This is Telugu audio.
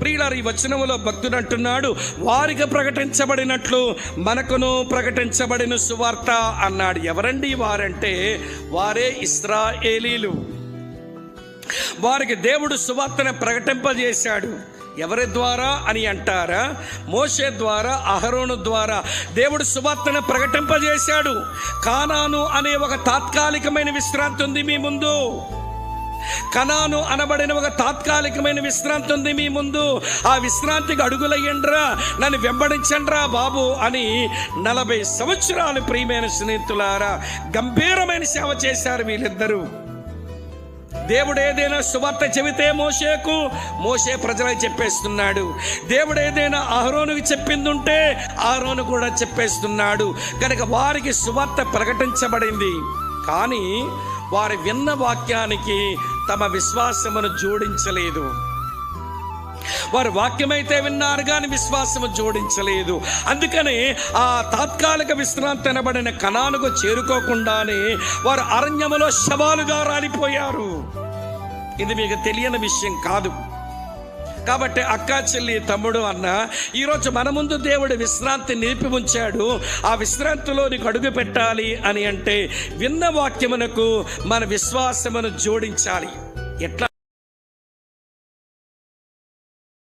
ప్రియులారు ఈ వచనములో భక్తుడు అంటున్నాడు వారికి ప్రకటించబడినట్లు మనకును ప్రకటించబడిన సువార్త అన్నాడు. ఎవరండి వారంటే వారే ఇస్రాయేలీలు. వారికి దేవుడు సువార్తను ప్రకటింపజేశాడు. ఎవరి ద్వారా అని అంటారా? మోషే ద్వారా అహరోను ద్వారా దేవుడు సువార్తను ప్రకటింపజేశాడు. కానాను అనే ఒక తాత్కాలికమైన విశ్రాంతి ఉంది మీ ముందు. కనాను అనబడిన ఒక తాత్కాలికమైన విశ్రాంతి ఉంది మీ ముందు. ఆ విశ్రాంతికి అడుగులయ్యండ్రా నన్ను వెంబడించండ్రా బాబు అని నలభై సంవత్సరాలు ప్రియమైన స్నేహితులారా గంభీరమైన సేవ చేశారు వీళ్ళిద్దరూ. దేవుడు ఏదైనా సువార్త చెబితే మోషేకు మోషే ప్రజలకు చెప్పేస్తున్నాడు. దేవుడు ఏదైనా అహరోనుకి చెప్పింది ఉంటే అహరోను కూడా చెప్పేస్తున్నాడు. కనుక వారికి సువార్త ప్రకటించబడింది. కానీ వారి విన్న వాక్యానికి తమ విశ్వాసమును జోడించలేదు. వారు వాక్యమైతే విన్నారు కానీ విశ్వాసము జోడించలేదు. అందుకని ఆ తాత్కాలిక విశ్రాంతి అనబడిన కణాలకు చేరుకోకుండానే వారు అరణ్యములో శవాలుగా రాలిపోయారు. ఇది మీకు తెలియని విషయం కాదు. కాబట్టి అక్క చెల్లి తమ్ముడు అన్న ఈరోజు మన ముందు దేవుడు విశ్రాంతి నిలిపి ఉంచాడు. ఆ విశ్రాంతిలో నీకు అడుగు పెట్టాలి అని అంటే విన్న వాక్యమునకు మన విశ్వాసమును జోడించాలి. ఎట్లా